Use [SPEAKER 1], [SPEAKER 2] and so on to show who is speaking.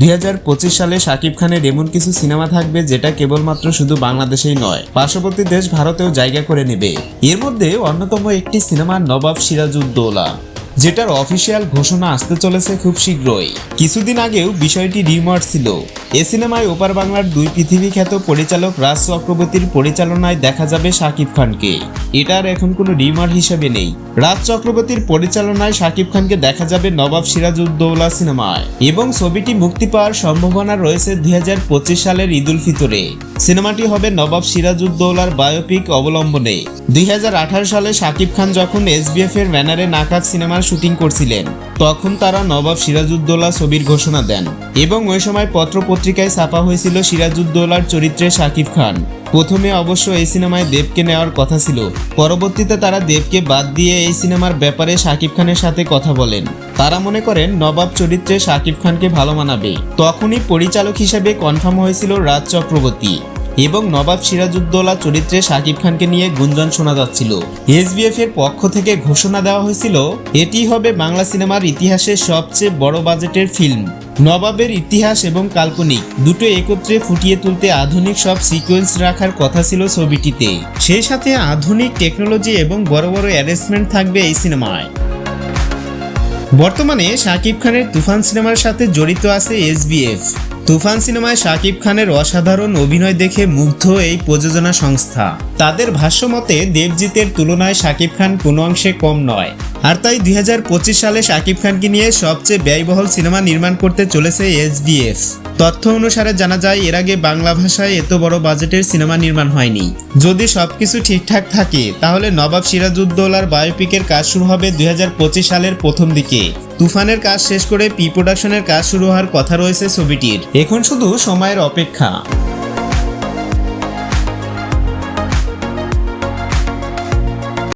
[SPEAKER 1] দুই হাজার পঁচিশ সালে শাকিব খানের এমন কিছু সিনেমা থাকবে যেটা কেবলমাত্র শুধু বাংলাদেশেই নয়, পার্শ্ববর্তী দেশ ভারতেও জায়গা করে নেবে। এর মধ্যে অন্যতম একটি সিনেমা নবাব সিরাজউদ্দৌলা, যেটার অফিসিয়াল ঘোষণা আসতে চলেছে খুব শীঘ্রই। কিছুদিন আগেও বিষয়টি রিমার ছিল। এ সিনেমায় ওপার বাংলার দুই পৃথিবী খ্যাত পরিচালক রাজ চক্রবর্তীর পরিচালনায় দেখা যাবে শাকিব খানকে। এটার এখন কোনো রিমার হিসেবে নেই। রাজ চক্রবর্তীর পরিচালনায় শাকিব খানকে দেখা যাবে নবাব সিরাজউদ্দৌলা সিনেমায়। এবং ছবিটি মুক্তি পাওয়ার সম্ভাবনা রয়েছে দুই সালের ঈদুল ফিতরে। সিনেমাটি হবে নবাব সিরাজউদ্দৌলার বায়োপিক অবলম্বনে। দুই হাজার আঠারো সালে শাকিব খান যখন এসবিএফ এর ব্যানারে নাকাত সিনেমার শুটিং করছিলেন, তখন তারা নবাব সিরাজউদ্দৌলা ছবির ঘোষণা দেন। এবং ওই সময় পত্র পত্রিকায় ছাপা হয়েছিল সিরাজউদ্দৌলার চরিত্রে শাকিব খান। প্রথমে অবশ্য এই সিনেমায় দেবকে নেওয়ার কথা ছিল। পরবর্তীতে তারা দেবকে বাদ দিয়ে এই সিনেমার ব্যাপারে শাকিব খানের সাথে কথা বলেন। তারা মনে করেন, নবাব চরিত্রে শাকিব খানকে ভালো মানাবে। তখনই পরিচালক হিসেবে কনফার্ম হয়েছিল রাজ চক্রবর্তী। এবং নবাব সিরাজউদ্দৌলা চরিত্রে শাকিব খানকে নিয়ে গুঞ্জন শোনা যাচ্ছিল। এসবিএফ এর পক্ষ থেকে ঘোষণা দেওয়া হয়েছিল, এটি হবে বাংলা সিনেমার ইতিহাসের সবচেয়ে বড় বাজেটের ফিল্ম। নবাবের ইতিহাস এবং কাল্পনিক দুটো একত্রে ফুটিয়ে তুলতে আধুনিক সব সিকোয়েন্স রাখার কথা ছিল ছবিটিতে। সেই সাথে আধুনিক টেকনোলজি এবং বড় বড় অ্যারেঞ্জমেন্ট থাকবে এই সিনেমায়। বর্তমানে শাকিব খানের তুফান সিনেমার সাথে জড়িত আছে এসবিএফ। তুফান সিনেমায় শাকিব খানের অসাধারণ অভিনয় দেখে মুগ্ধ এই প্রযোজনা সংস্থা। তাদের ভাষ্যমতে দেবজিতের তুলনায় শাকিব খান কোনো অংশে কম নয়। আর তাই দুই হাজার পঁচিশ সালে শাকিব খানকে নিয়ে সবচেয়ে ব্যয়বহুল সিনেমা নির্মাণ করতে চলেছে এসবিএফ তথ্য অনুসারে জানা যায়, এর আগে বাংলা ভাষায় এত বড় বাজেটের সিনেমা নির্মাণ হয়নি। যদি সবকিছু ঠিকঠাক থাকে, তাহলে নবাব সিরাজউদ্দৌলার বায়োপিকের কাজ শুরু হবে দুই হাজার পঁচিশ সালের প্রথম দিকে। তুফানের কাজ শেষ করে পি প্রোডাকশনের কাজ শুরু হওয়ার কথা রয়েছে ছবিটির। এখন শুধু সময়ের অপেক্ষা।